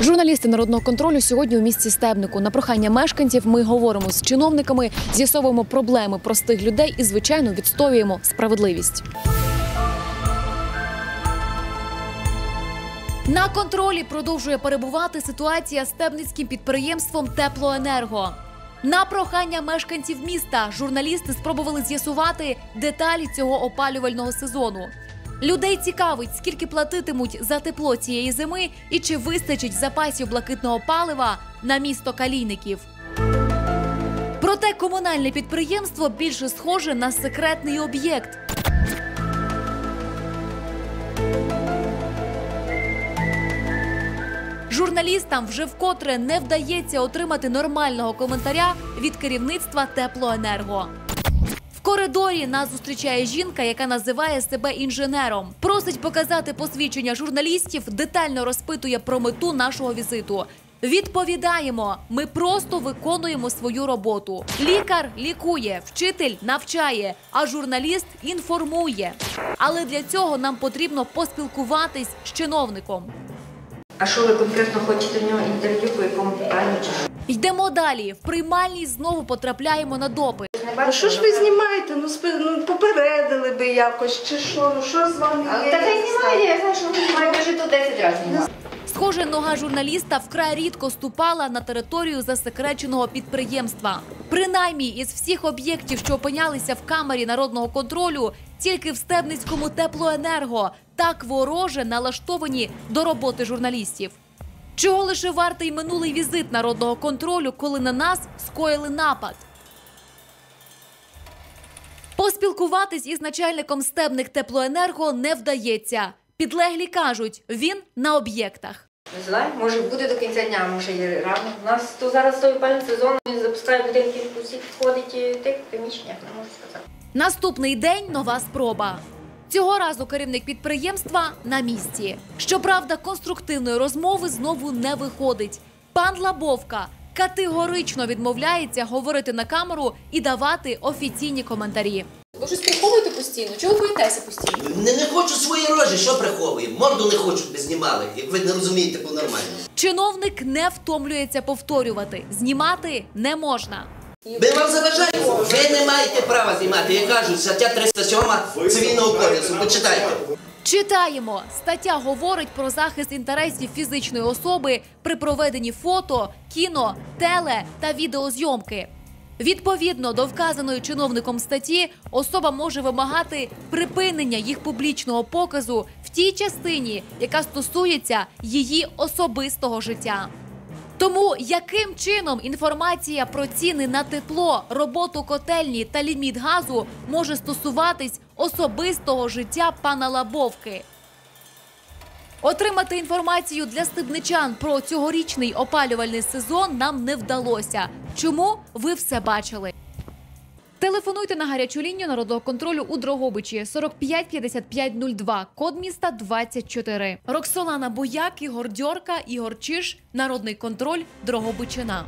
Журналісти народного контролю сьогодні у місті Стебнику. На прохання мешканців ми говоримо з чиновниками, з'ясовуємо проблеми простих людей і, звичайно, відстоюємо справедливість. На контролі продовжує перебувати ситуація з стебницьким підприємством Теплоенерго. На прохання мешканців міста журналісти спробували з'ясувати деталі цього опалювального сезону. Людей цікавить, скільки платитимуть за тепло цієї зими і чи вистачить запасів блакитного палива на місто калійників. Проте комунальне підприємство більше схоже на секретний об'єкт. Журналістам вже вкотре не вдається отримати нормального коментаря від керівництва теплоенерго. Коридорі нас зустрічає жінка, яка називає себе інженером. Просить показати посвідчення журналістів, детально розпитує про мету нашого візиту. Відповідаємо, ми просто виконуємо свою роботу. Лікар лікує, вчитель навчає, а журналіст інформує. Але для цього нам потрібно поспілкуватись з чиновником. А що ви конкретно хочете в нього інтерв'ю по якому питанню? Чи що? Йдемо далі. В приймальній знову потрапляємо на допит. Не Ну що ж ви знімаєте? Ну, спи- ну попередили би якось, чи що? Ну що з вами є? та хай знімає, я знаю, що ви знімаєте вже тут 10 разів. Схоже, нога журналіста вкрай рідко ступала на територію засекреченого підприємства. Принаймні, із всіх об'єктів, що опинялися в камері народного контролю, тільки в Стебницькому теплоенерго так вороже налаштовані до роботи журналістів. Чого лише вартий минулий візит народного контролю, коли на нас скоїли напад. Поспілкуватись із начальником стебник теплоенерго не вдається. Підлеглі кажуть, він на об'єктах. Не знаю, може буде до кінця дня, може і рано. У нас то зараз той опальний сезон, він запускає будинки, усі підходить і тих приміщеннях, не можу сказати. Наступний день нова спроба. Цього разу керівник підприємства на місці. Щоправда, конструктивної розмови знову не виходить. Пан Лабовка категорично відмовляється говорити на камеру і давати офіційні коментарі. Ви щось приховуєте постійно? Чого ви боїтеся постійно? Не, не хочу свої рожі, що приховує? Морду не хочу, щоб знімали, як ви не розумієте по-нормальному. Чиновник не втомлюється повторювати: знімати не можна. Ми вам заважаємо. Ви не маєте права знімати. Я кажу, стаття 307 цивільного кодексу. Почитайте. Читаємо. Стаття говорить про захист інтересів фізичної особи при проведенні фото, кіно, теле та відеозйомки. Відповідно до вказаної чиновником статті, особа може вимагати припинення їх публічного показу в тій частині, яка стосується її особистого життя. Тому яким чином інформація про ціни на тепло, роботу котельні та ліміт газу може стосуватись особистого життя пана Лабовки? Отримати інформацію для стебничан про цьогорічний опалювальний сезон нам не вдалося. Чому ви все бачили? Телефонуйте на гарячу лінію народного контролю у Дрогобичі 45 55 02, код міста 24. Роксолана Бояк, Ігор Дьорка, Ігор Чиш, Народний контроль Дрогобичина.